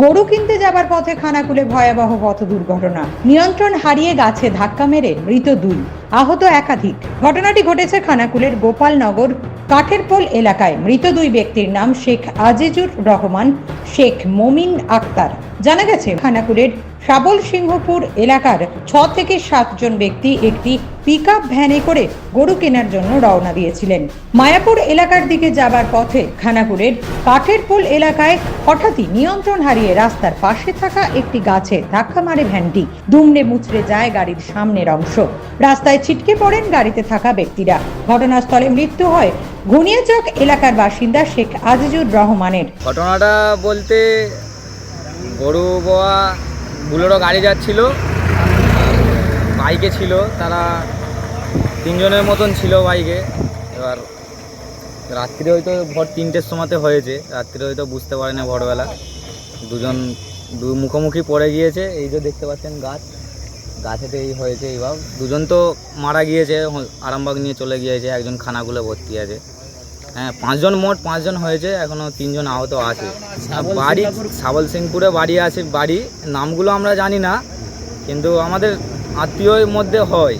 গরু কিনতে যাবার পথে খানাকুলে ভয়াবহ পথ দুর্ঘটনা। নিয়ন্ত্রণ হারিয়ে গাছে ধাক্কা মেরে মৃত দুই। আহত একাধিক। ঘটনাটি ঘটেছে খানাকুলের গোপালনগর কাঠেরপোল এলাকায়। মৃত দুই ব্যক্তির নাম শেখ আজিজুর রহমান, শেখ মমিন আক্তার। জানা গেছে, খানাকুলের শাবল সিংহপুর এলাকার ছ থেকে সাতজন ব্যক্তি একটি পিক ভ্যানে করে গরু কেনার জন্য রওনা দিয়েছিলেন। মায়াপুর এলাকার দিকে যাবার পথে খানাকুলের কাঠের পোল এলাকায় হঠাৎই নিয়ন্ত্রণ হারিয়ে রাস্তার পাশে থাকা একটি গাছে ধাক্কা মারে ভ্যানটি। দুমড়ে মুচড়ে যায় গাড়ির সামনের অংশ। রাস্তায় ছিটকে পড়েন গাড়িতে থাকা ব্যক্তিরা। ঘটনাস্থলে মৃত্যু হয় ঘুনিয়াচক এলাকার বাসিন্দা শেখ আজিজুর রহমানের। ঘটনাটা বলতে গরু বোয়া বুলেরো গাড়ি যাচ্ছিল। বাইকে ছিল, তারা তিনজনের মতন ছিল বাইকে। এবার রাত্রিরে হয়তো ভোর তিনটের সময়তে হয়েছে রাত্রিরে হয়তো বুঝতে পারে না ভোরবেলা। দুজন, দু মুখোমুখি পড়ে গিয়েছে, এই যে দেখতে পাচ্ছেন গাছ। গাছেতে এই হয়েছে এইভাবে। দুজন তো মারা গিয়েছে, আরামবাগ নিয়ে চলে গিয়েছে, একজন খানাগুলো ভর্তি আছে। হ্যাঁ পাঁচজন মোট পাঁচজন হয়েছে এখনও তিনজন আহত আছে। বাড়ি সাবল সিংপুরে বাড়ি আছে বাড়ি নামগুলো আমরা জানি না কিন্তু আমাদের আত্মীয়র মধ্যে হয়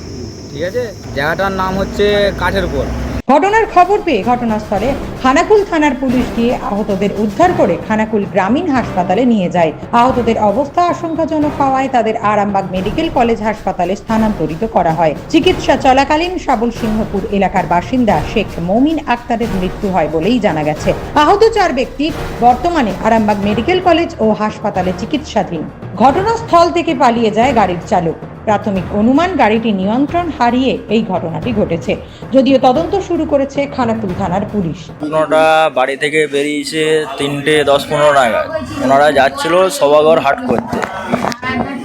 ঠিক আছে? জায়গাটার নাম হচ্ছে কাঠের পোল ঘটনার খবর পেয়ে ঘটনাস্থলে খানাকুল থানার পুলিশ গিয়ে আহতদের উদ্ধার করে খানাকুল গ্রামীণ হাসপাতালে নিয়ে যায়। আহতদের অবস্থা আশঙ্কাজনক হওয়ায় তাদের আরামবাগ মেডিকেল কলেজ হাসপাতালে স্থানান্তরিত করা হয়। চিকিৎসা চলাকালীন সাবল সিংহপুর এলাকার বাসিন্দা শেখ মমিন আক্তারের মৃত্যু হয় বলেই জানা গেছে। আহত চার ব্যক্তি বর্তমানে আরামবাগ মেডিকেল কলেজ ও হাসপাতালে চিকিৎসাধীন। ঘটনাস্থল থেকে পালিয়ে যায় গাড়ির চালক। প্রাথমিক অনুমান গাড়িটি নিয়ন্ত্রণ হারিয়ে এই ঘটনাটি ঘটেছে। যদিও তদন্ত শুরু করেছে খানাকুল থানার পুলিশ। ঘটনাটা বাড়ি থেকে বেরিয়েছে তিনটে দশ পনেরো নাগাদ। ওনারা যাচ্ছিল সবাগর হাট করতে।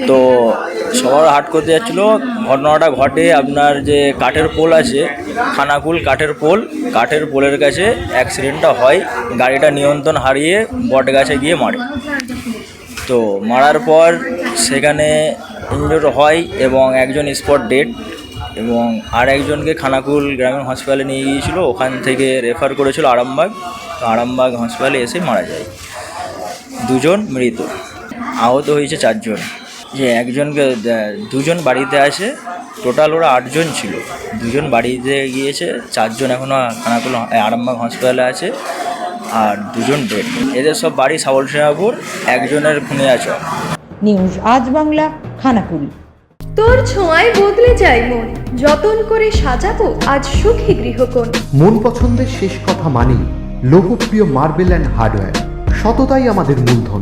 তো সবার হাট করতে যাচ্ছিল। ঘটনাটা ঘটে আপনার যে কাঠের পোল আছে, খানাকুল কাঠের পোল। কাঠের পোলের কাছে অ্যাক্সিডেন্টটা হয়, গাড়িটা নিয়ন্ত্রণ হারিয়ে বট গাছে গিয়ে মারে। তো মারার পর সেখানে ইনজোর হয় এবং একজন স্পট ডেড এবং আর একজনকে খানাকুল গ্রামীণ হসপিটালে নিয়ে গিয়েছিল, ওখান থেকে রেফার করেছিল আরামবাগ। তো আরামবাগ হসপিটালে এসে মারা যায়। দুজন মৃত। আহত হয়েছে চারজন। যে একজনকে দুজন বাড়িতে আছে টোটাল ওরা আটজন ছিল। দুজন বাড়িতে গিয়েছে, চারজন এখনও খানাকুল আরামবাগ হসপিটালে আছে আর দুজন ডেড এদের সব বাড়ি সাবল একজনের খুনিয়াচক নিউজ আজ বাংলা। খানাকুল। তোর ছোঁয়ায় বদলে যায় মন যতন করে সাজাবো আজ সুখী গৃহকোণ। মন পছন্দের শেষ কথা মানি লোকপ্রিয় মার্বেল অ্যান্ড হার্ডওয়্যার সততাই আমাদের মূলধন।